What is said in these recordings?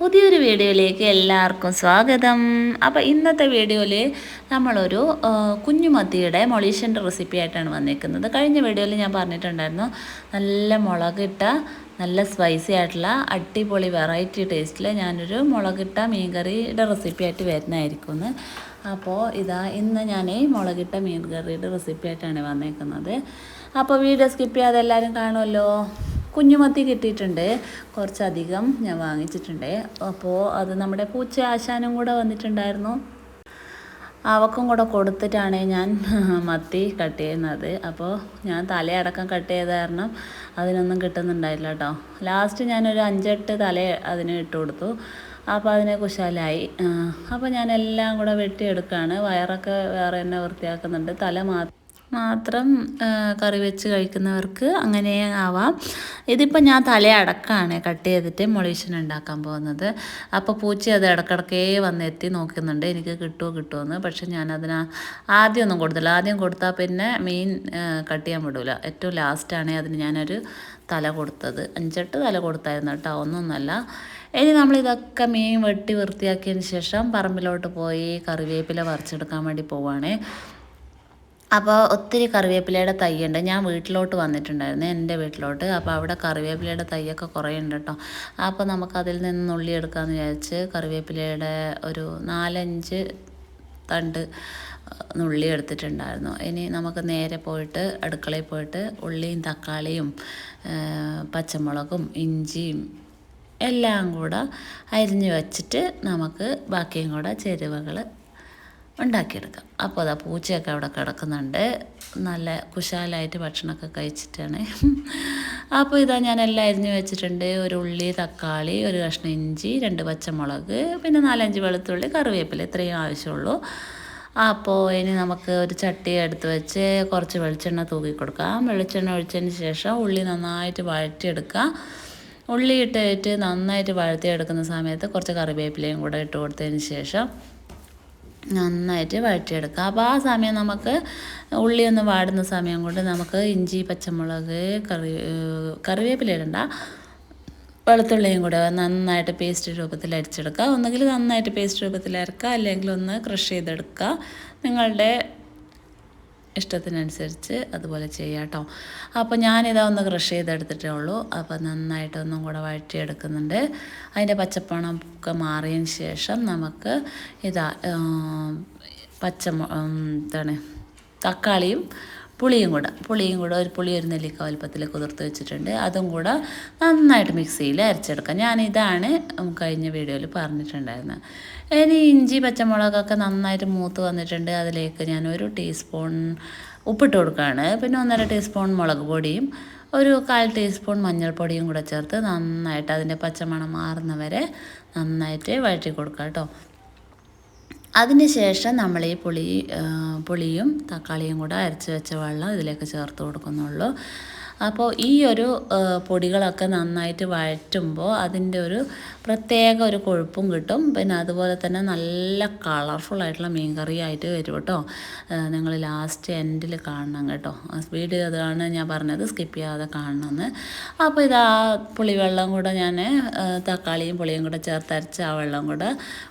പുതിയൊരു വീഡിയോയിലേക്ക് എല്ലാവർക്കും സ്വാഗതം. അപ്പോൾ ഇന്നത്തെ വീഡിയോയിൽ നമ്മളൊരു കുഞ്ഞുമത്തിയുടെ മൊളീഷ്യന്റെ റെസിപ്പി ആയിട്ടാണ് വന്നിരിക്കുന്നത്. കഴിഞ്ഞ വീഡിയോയിൽ ഞാൻ പറഞ്ഞിട്ടുണ്ടായിരുന്നു നല്ല മുളകിട്ട നല്ല സ്പൈസി ആയിട്ടുള്ള അടിപൊളി വെറൈറ്റി ടേസ്റ്റിൽ ഞാനൊരു മുളകിട്ട മീൻകറിയുടെ റെസിപ്പി ആയിട്ട് വരുന്നതായിരിക്കും എന്ന് അപ്പോൾ ഇതാ ഇന്ന് ഞാൻ മുളകിട്ട മീൻകറിയുടെ റെസിപ്പി ആയിട്ടാണ് വന്നിരിക്കുന്നത്. അപ്പോൾ വീഡിയോ സ്കിപ്പ് ചെയ്യാതെ എല്ലാവരും കാണുമല്ലോ. കുഞ്ഞുമത്തി കിട്ടിയിട്ടുണ്ട്. കുറച്ചധികം ഞാൻ വാങ്ങിച്ചിട്ടുണ്ട്. അപ്പോൾ അത് നമ്മുടെ പൂച്ച ആശാനും കൂടെ വന്നിട്ടുണ്ടായിരുന്നു. അവക്കും കൂടെ കൊടുത്തിട്ടാണ് ഞാൻ മത്തി കട്ട് ചെയ്യുന്നത്. അപ്പോൾ ഞാൻ തലയടക്കം കട്ട് ചെയ്ത കാരണം അതിനൊന്നും കിട്ടുന്നുണ്ടായില്ല കേട്ടോ. ലാസ്റ്റ് ഞാനൊരു അഞ്ചെട്ട് തല അതിന് ഇട്ട് കൊടുത്തു. അപ്പോൾ അതിനെ കുശാലായി. അപ്പോൾ ഞാൻ എല്ലാം കൂടെ വെട്ടിയെടുക്കുകയാണ് വയറൊക്കെ വേറെ തന്നെ വൃത്തിയാക്കുന്നുണ്ട്. തല മാത്രം മാത്രം കറി വെച്ച് കഴിക്കുന്നവർക്ക് അങ്ങനെ ആവാം. ഇതിപ്പോൾ ഞാൻ തല അടക്കാണ് കട്ട് ചെയ്തിട്ട് മൊളീഷൻ ഉണ്ടാക്കാൻ പോകുന്നത്. അപ്പോൾ പൂച്ച അത് ഇടക്കിടക്കേ വന്നെത്തി നോക്കുന്നുണ്ട്. എനിക്ക് കിട്ടുമോ കിട്ടുമോ പക്ഷെ ഞാനതിന് ആദ്യമൊന്നും കൊടുത്തില്ല. ആദ്യം കൊടുത്താൽ പിന്നെ മീൻ കട്ട് ചെയ്യാൻ വിടില്ല ഏറ്റവും ലാസ്റ്റാണ് അതിന് ഞാനൊരു തല കൊടുത്തത്. അഞ്ചെട്ട് തല കൊടുത്തായിരുന്നു കേട്ടോ. ഒന്നൊന്നല്ല ഇനി നമ്മളിതൊക്കെ മീൻ വെട്ടി വൃത്തിയാക്കിയതിന് ശേഷം പറമ്പിലോട്ട് പോയി കറിവേപ്പില പറിച്ചെടുക്കാൻ വേണ്ടി പോവാണേ. അപ്പോൾ ഒത്തിരി കറിവേപ്പിലയുടെ തൈയുണ്ട്. ഞാൻ വീട്ടിലോട്ട് വന്നിട്ടുണ്ടായിരുന്നു എന്റെ വീട്ടിലോട്ട്. അപ്പോൾ അവിടെ കറിവേപ്പിലയുടെ തൈയൊക്കെ കുറേ ഉണ്ട് കേട്ടോ അപ്പോൾ നമുക്കതിൽ നിന്ന് നുള്ളി എടുക്കാമെന്ന് വിചാരിച്ച് കറിവേപ്പിലയുടെ ഒരു നാലഞ്ച് തണ്ട് നുള്ളി എടുത്തിട്ടുണ്ടായിരുന്നു. ഇനി നമുക്ക് നേരെ പോയിട്ട് അടുക്കളയിൽ പോയിട്ട് ഉള്ളിയും തക്കാളിയും പച്ചമുളകും ഇഞ്ചിയും എല്ലാം കൂടെ അരിഞ്ഞ് വച്ചിട്ട് നമുക്ക് ബാക്കിയും കൂടെ ചേരുവകൾ ഉണ്ടാക്കിയെടുക്കാം. അപ്പോൾ അതാ പൂച്ചയൊക്കെ അവിടെ കിടക്കുന്നുണ്ട്. നല്ല കുശാലായിട്ട് ഭക്ഷണമൊക്കെ കഴിച്ചിട്ടാണ്. അപ്പോൾ ഇതാ ഞാൻ എല്ലാം അരിഞ്ഞ് വെച്ചിട്ടുണ്ട്. ഒരു ഉള്ളി തക്കാളി ഒരു കഷ്ണം ഇഞ്ചി രണ്ട് പച്ചമുളക് പിന്നെ നാലഞ്ച് വെളുത്തുള്ളി കറിവേപ്പില ഇത്രയും ആവശ്യമുള്ളൂ. അപ്പോൾ ഇനി നമുക്ക് ഒരു ചട്ടി എടുത്ത് വെച്ച് കുറച്ച് വെളിച്ചെണ്ണ തൂക്കി കൊടുക്കാം. വെളിച്ചെണ്ണ ഒഴിച്ചതിന് ശേഷം ഉള്ളി നന്നായിട്ട് വഴറ്റിയെടുക്കുക ഉള്ളി ഇട്ടിട്ട് നന്നായിട്ട് വഴത്തിയെടുക്കുന്ന സമയത്ത് കുറച്ച് കറിവേപ്പിലയും കൂടെ ഇട്ട് കൊടുത്തതിന് ശേഷം നന്നായിട്ട് വഴറ്റിയെടുക്കുക അപ്പോൾ ആ സമയം നമുക്ക് ഉള്ളി ഒന്ന് വാടുന്ന സമയം കൊണ്ട് നമുക്ക് ഇഞ്ചി പച്ചമുളക് കറി കറിവേപ്പില ഇടണ്ട. വെളുത്തുള്ളിയും കൂടെ നന്നായിട്ട് പേസ്റ്റ് രൂപത്തിൽ അരിച്ചെടുക്കുക. ഒന്നുകിൽ നന്നായിട്ട് പേസ്റ്റ് രൂപത്തിൽ അരക്കുക അല്ലെങ്കിൽ ഒന്ന് ക്രഷ് ചെയ്തെടുക്കുക. നിങ്ങളുടെ ഇഷ്ടത്തിനനുസരിച്ച് അതുപോലെ ചെയ്യാം കേട്ടോ അപ്പോൾ ഞാനിതാ ഒന്ന് ക്രഷ് ചെയ്തെടുത്തിട്ടേ ഉള്ളൂ. അപ്പോൾ നന്നായിട്ടൊന്നും കൂടെ വഴറ്റിയെടുക്കുന്നുണ്ട്. അതിന്റെ പച്ചപ്പണം ഒക്കെ മാറിയതിന് ശേഷം നമുക്ക് ഇതാ പച്ചമു എന്താണ് തക്കാളിയും പുളിയും കൂടെ പുളിയും കൂടെ ഒരു പുളി ഒരു നെല്ലിക്ക വലുപ്പത്തിൽ കുതിർത്ത് വെച്ചിട്ടുണ്ട്. അതും കൂടെ നന്നായിട്ട് മിക്സിയിൽ അരച്ചെടുക്കാം. ഞാനിതാണ് കഴിഞ്ഞ വീഡിയോയിൽ പറഞ്ഞിട്ടുണ്ടായിരുന്നത് ഇനി ഇഞ്ചി പച്ചമുളകൊക്കെ നന്നായിട്ട് മൂത്ത് വന്നിട്ടുണ്ട്. അതിലേക്ക് ഞാൻ ഒരു ടീസ്പൂൺ ഉപ്പിട്ട് കൊടുക്കുകയാണ്. പിന്നെ ഒന്നര ടീസ്പൂൺ മുളക് പൊടിയും ഒരു കാൽ ടീസ്പൂൺ മഞ്ഞൾപ്പൊടിയും കൂടെ ചേർത്ത് നന്നായിട്ട് അതിന്റെ പച്ചമണം മാറുന്നവരെ നന്നായിട്ട് വഴറ്റി കൊടുക്കുക കേട്ടോ. അതിന് ശേഷം നമ്മൾ ഈ പുളി പുളിയും തക്കാളിയും കൂടെ അരച്ച് വെച്ച വെള്ളം ഇതിലേക്ക് ചേർത്ത് കൊടുക്കുന്നുള്ളൂ. അപ്പോൾ ഈ ഒരു പൊടികളൊക്കെ നന്നായിട്ട് വഴറ്റുമ്പോൾ അതിന്റെ ഒരു പ്രത്യേക ഒരു കൊഴുപ്പും കിട്ടും. പിന്നെ അതുപോലെ തന്നെ നല്ല കളർഫുൾ ആയിട്ടുള്ള മീൻ കറി ആയിട്ട് വരും കേട്ടോ. നിങ്ങൾ ലാസ്റ്റ് എൻഡിൽ കാണണം കേട്ടോ. വീഡിയോ അതാണ് ഞാൻ പറഞ്ഞത് സ്കിപ്പ് ചെയ്യാതെ കാണണമെന്ന് അപ്പോൾ ഇതാ പുളിവെള്ളം കൂടെ ഞാൻ തക്കാളിയും പുളിയും കൂടെ ചേർത്തരച്ച് ആ വെള്ളം കൂടെ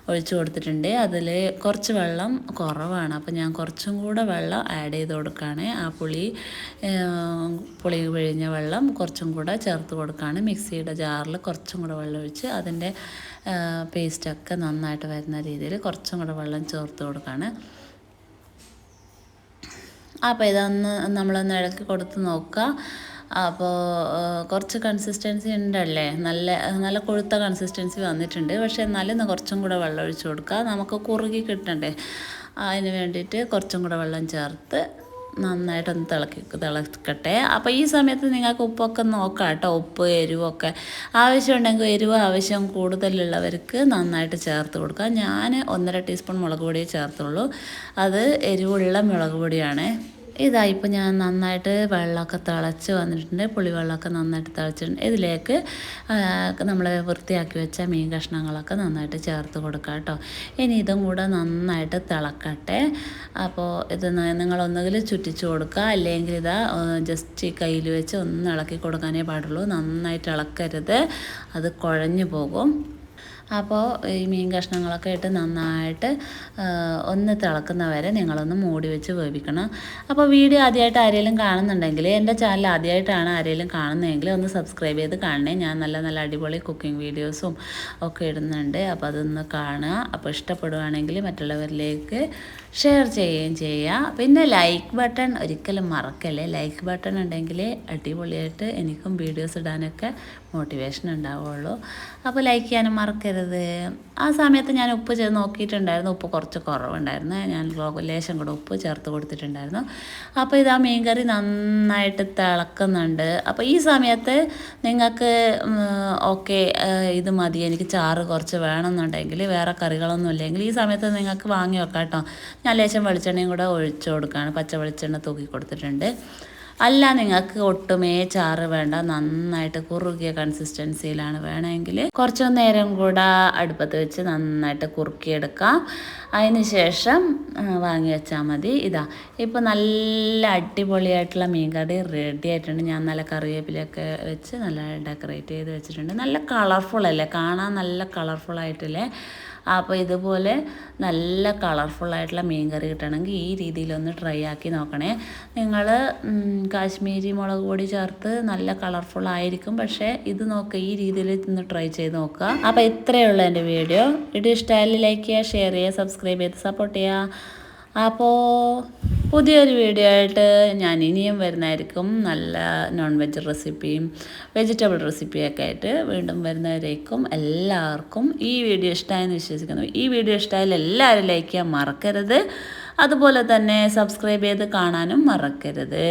ഒഴിച്ചു കൊടുത്തിട്ടുണ്ട്. അതിൽ കുറച്ച് വെള്ളം കുറവാണ്. അപ്പോൾ ഞാൻ കുറച്ചും കൂടെ വെള്ളം ആഡ് ചെയ്ത് കൊടുക്കുകയാണ് ആ പുളി പുളി പിഴിഞ്ഞ വെള്ളം കുറച്ചും കൂടെ ചേർത്ത് കൊടുക്കുകയാണ് മിക്സിയുടെ ജാറിൽ കുറച്ചും കൂടെ വെള്ളം ഒഴിച്ച് അതിന്റെ പേസ്റ്റൊക്കെ നന്നായിട്ട് വരുന്ന രീതിയിൽ കുറച്ചും കൂടെ വെള്ളം ചേർത്ത് കൊടുക്കുകയാണ് അപ്പോൾ ഇതൊന്ന് നമ്മളൊന്ന് ഇളക്കി കൊടുത്ത് നോക്കുക. അപ്പോൾ കുറച്ച് കൺസിസ്റ്റൻസി ഉണ്ടല്ലേ? നല്ല നല്ല കൊഴുത്ത കൺസിസ്റ്റൻസി വന്നിട്ടുണ്ട്. പക്ഷേ എന്നാലും ഒന്ന് കുറച്ചും കൂടെ വെള്ളം ഒഴിച്ച് കൊടുക്കുക. നമുക്ക് കുറുകി കിട്ടണ്ടേ? അതിന് വേണ്ടിയിട്ട് കുറച്ചും കൂടെ വെള്ളം ചേർത്ത് നന്നായിട്ടൊന്ന് തിളക്കി തിളക്കട്ടെ. അപ്പോൾ ഈ സമയത്ത് നിങ്ങൾക്ക് ഉപ്പൊക്കെ നോക്കാം കേട്ടോ ഉപ്പ് എരിവൊക്കെ ആവശ്യമുണ്ടെങ്കിൽ എരിവ് ആവശ്യം കൂടുതലുള്ളവർക്ക് നന്നായിട്ട് ചേർത്ത് കൊടുക്കാം ഞാൻ ഒന്നര ടീസ്പൂൺ മുളക് പൊടിയേ ചേർത്തുള്ളൂ. അത് എരിവുള്ള മുളക് പൊടിയാണ്. ഇതാ ഇപ്പോൾ ഞാൻ നന്നായിട്ട് വെള്ളമൊക്കെ തിളച്ച് വന്നിട്ടുണ്ട്. പുളിവെള്ളമൊക്കെ നന്നായിട്ട് തിളച്ചിട്ടുണ്ട്. ഇതിലേക്ക് നമ്മൾ വൃത്തിയാക്കി വെച്ച മീൻ കഷ്ണങ്ങളൊക്കെ നന്നായിട്ട് ചേർത്ത് കൊടുക്കുക കേട്ടോ. ഇനി ഇതും കൂടെ നന്നായിട്ട് തിളക്കട്ടെ. അപ്പോൾ ഇത് നിങ്ങളൊന്നുകിൽ ചുറ്റിച്ച് കൊടുക്കുക. അല്ലെങ്കിൽ ഇതാ ജസ്റ്റ് കയ്യിൽ വെച്ച് ഒന്ന് ഇളക്കി കൊടുക്കാനേ പാടുള്ളൂ. നന്നായിട്ട് ഇളക്കരുത്. അത് കുഴഞ്ഞു പോകും. അപ്പോൾ ഈ മീൻ കഷ്ണങ്ങളൊക്കെ ഇട്ട് നന്നായിട്ട് ഒന്ന് തിളക്കുന്നവരെ നിങ്ങളൊന്ന് മൂടി വെച്ച് വേവിക്കണം. അപ്പോൾ വീഡിയോ ആദ്യമായിട്ട് ആരെങ്കിലും കാണുന്നുണ്ടെങ്കിൽ എന്റെ ചാനൽ ആദ്യമായിട്ടാണ് ആരെങ്കിലും കാണുന്നതെങ്കിൽ ഒന്ന് സബ്സ്ക്രൈബ് ചെയ്ത് കാണണേ. ഞാൻ നല്ല നല്ല അടിപൊളി കുക്കിംഗ് വീഡിയോസും ഒക്കെ ഇടുന്നുണ്ട്. അപ്പോൾ അതൊന്ന് കാണുക. അപ്പോൾ ഇഷ്ടപ്പെടുവാണെങ്കിൽ മറ്റുള്ളവരിലേക്ക് ഷെയർ ചെയ്യുകയും ചെയ്യുക. പിന്നെ ലൈക്ക് ബട്ടൺ ഒരിക്കലും മറക്കല്ലേ? ലൈക്ക് ബട്ടൺ ഉണ്ടെങ്കിൽ അടിപൊളിയായിട്ട് എനിക്കും വീഡിയോസ് ഇടാനൊക്കെ മോട്ടിവേഷൻ ഉണ്ടാവുള്ളൂ. അപ്പോൾ ലൈക്ക് ചെയ്യാനും മറക്കരുത്. ആ സമയത്ത് ഞാൻ ഉപ്പ് ചെയ്ത് നോക്കിയിട്ടുണ്ടായിരുന്നു. ഉപ്പ് കുറച്ച് കുറവുണ്ടായിരുന്നു. ഞാൻ ലേശം കൂടെ ഉപ്പ് ചേർത്ത് കൊടുത്തിട്ടുണ്ടായിരുന്നു. അപ്പോൾ ഇത് ആ മീൻകറി നന്നായിട്ട് തിളക്കുന്നുണ്ട്. അപ്പോൾ ഈ സമയത്ത് നിങ്ങൾക്ക് ഓക്കെ ഇത് മതി. എനിക്ക് ചാറ് കുറച്ച് വേണമെന്നുണ്ടെങ്കിൽ വേറെ കറികളൊന്നും ഇല്ലെങ്കിൽ ഈ സമയത്ത് നിങ്ങൾക്ക് വാങ്ങി വെക്കാം കേട്ടോ. ഞാൻ ലേശം വെളിച്ചെണ്ണയും കൂടെ ഒഴിച്ചു കൊടുക്കുകയാണ്. പച്ച വെളിച്ചെണ്ണ തൂക്കി കൊടുത്തിട്ടുണ്ട്. അല്ല നിങ്ങൾക്ക് ഒട്ടുമേ ചാറ് വേണ്ട. നന്നായിട്ട് കുറുകിയ കൺസിസ്റ്റൻസിയിലാണ് വേണമെങ്കിൽ കുറച്ച് നേരം കൂടെ അടുപ്പത്ത് വെച്ച് നന്നായിട്ട് കുറുക്കിയെടുക്കാം. അതിന് ശേഷം വാങ്ങി വെച്ചാൽ മതി. ഇതാ ഇപ്പോൾ നല്ല അടിപൊളിയായിട്ടുള്ള മീൻകറി റെഡി ആയിട്ടുണ്ട്. ഞാൻ നല്ല കറിവേപ്പിലൊക്കെ വെച്ച് നല്ല ഡെക്കറേറ്റ് ചെയ്ത് വെച്ചിട്ടുണ്ട്. നല്ല കളർഫുൾ അല്ലേ? കാണാൻ നല്ല കളർഫുൾ ആയിട്ടില്ലേ? അപ്പോൾ ഇതുപോലെ നല്ല കളർഫുൾ ആയിട്ടുള്ള മീൻ കറി കിട്ടണമെങ്കിൽ ഈ രീതിയിലൊന്ന് ട്രൈ ആക്കി നോക്കണേ. നിങ്ങൾ കാശ്മീരി മുളക് പൊടി ചേർത്ത് നല്ല കളർഫുൾ ആയിരിക്കും. പക്ഷേ ഇത് നോക്കുക ഈ രീതിയിൽ ഒന്ന് ട്രൈ ചെയ്ത് നോക്കുക. അപ്പോൾ ഇത്രയേ ഉള്ളൂ എന്റെ വീഡിയോ. വീഡിയോ ഇഷ്ടമായാലും ലൈക്ക് ചെയ്യുക ഷെയർ ചെയ്യുക സബ്സ്ക്രൈബ് ചെയ്ത് സപ്പോർട്ട് ചെയ്യുക. അപ്പോൾ പുതിയൊരു വീഡിയോ ആയിട്ട് ഞാൻ ഇനിയും വരുന്നതായിരിക്കും. നല്ല നോൺ വെജ് റെസിപ്പിയും വെജിറ്റബിൾ റെസിപ്പിയൊക്കെ ആയിട്ട് വീണ്ടും വരുന്നവരേക്കും എല്ലാവർക്കും ഈ വീഡിയോ ഇഷ്ടമായെന്ന് വിശ്വസിക്കുന്നു. ഈ വീഡിയോ ഇഷ്ടമായാലും എല്ലാവരും ലൈക്ക് ചെയ്യാൻ മറക്കരുത്. അതുപോലെ തന്നെ സബ്സ്ക്രൈബ് ചെയ്ത് കാണാനും മറക്കരുത്.